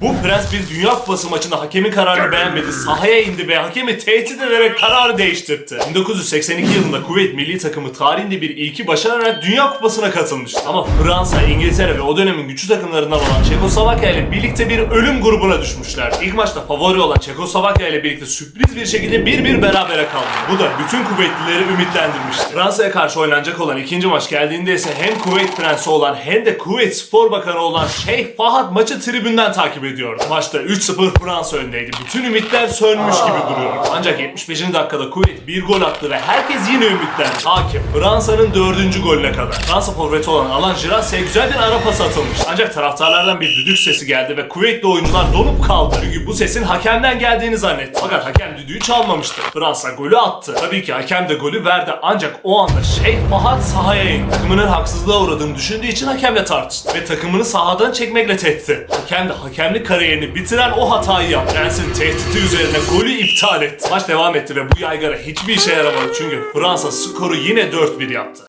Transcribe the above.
Bu prens bir Dünya Kupası maçında hakemin kararını beğenmedi. Sahaya indi ve hakemi tehdit ederek kararı değiştirdi. 1982 yılında Kuveyt milli takımı tarihinde bir ilki başararak Dünya Kupası'na katılmıştı. Ama Fransa, İngiltere ve o dönemin güçlü takımlarından olan Çekoslovakya ile birlikte bir ölüm grubuna düşmüşler. İlk maçta favori olan Çekoslovakya ile birlikte sürpriz bir şekilde 1-1 berabere kaldı. Bu da bütün Kuveytlileri ümitlendirmişti. Fransa'ya karşı oynanacak olan ikinci maç geldiğinde ise hem Kuveyt Prensi olan hem de Kuveyt Spor Bakanı olan Şeyh Fahad maçı tribünden takip ediyordu. Maçta 3-0 Fransa öndeydi. Bütün ümitler sönmüş gibi duruyor. Ancak 75. dakikada Kuveyt bir gol attı ve herkes yine ümitlendi. Hakim Fransa'nın dördüncü golüne kadar. Fransa forveti olan Alan Girasse'ye güzel bir ara pas atılmış. Ancak taraftarlardan bir düdük sesi geldi ve Kuveytli oyuncular donup kaldı. Çünkü bu sesin hakemden geldiğini zannetti. Fakat hakem düdüğü çalmamıştı. Fransa golü attı. Tabii ki hakem de golü verdi ancak o anda Şeyh Fahad sahaya indi. Takımının haksızlığa uğradığını düşündüğü için hakemle tartıştı. Ve takımını sahadan çekmekle tehdit etti. Hakem de hakemlik kariyerini bitiren o hatayı yaptı. Prens'in tehdidi üzerine golü iptal etti. Maç devam etti ve bu yaygara hiçbir işe yaramadı. Çünkü Fransa skoru yine 4-1 yaptı.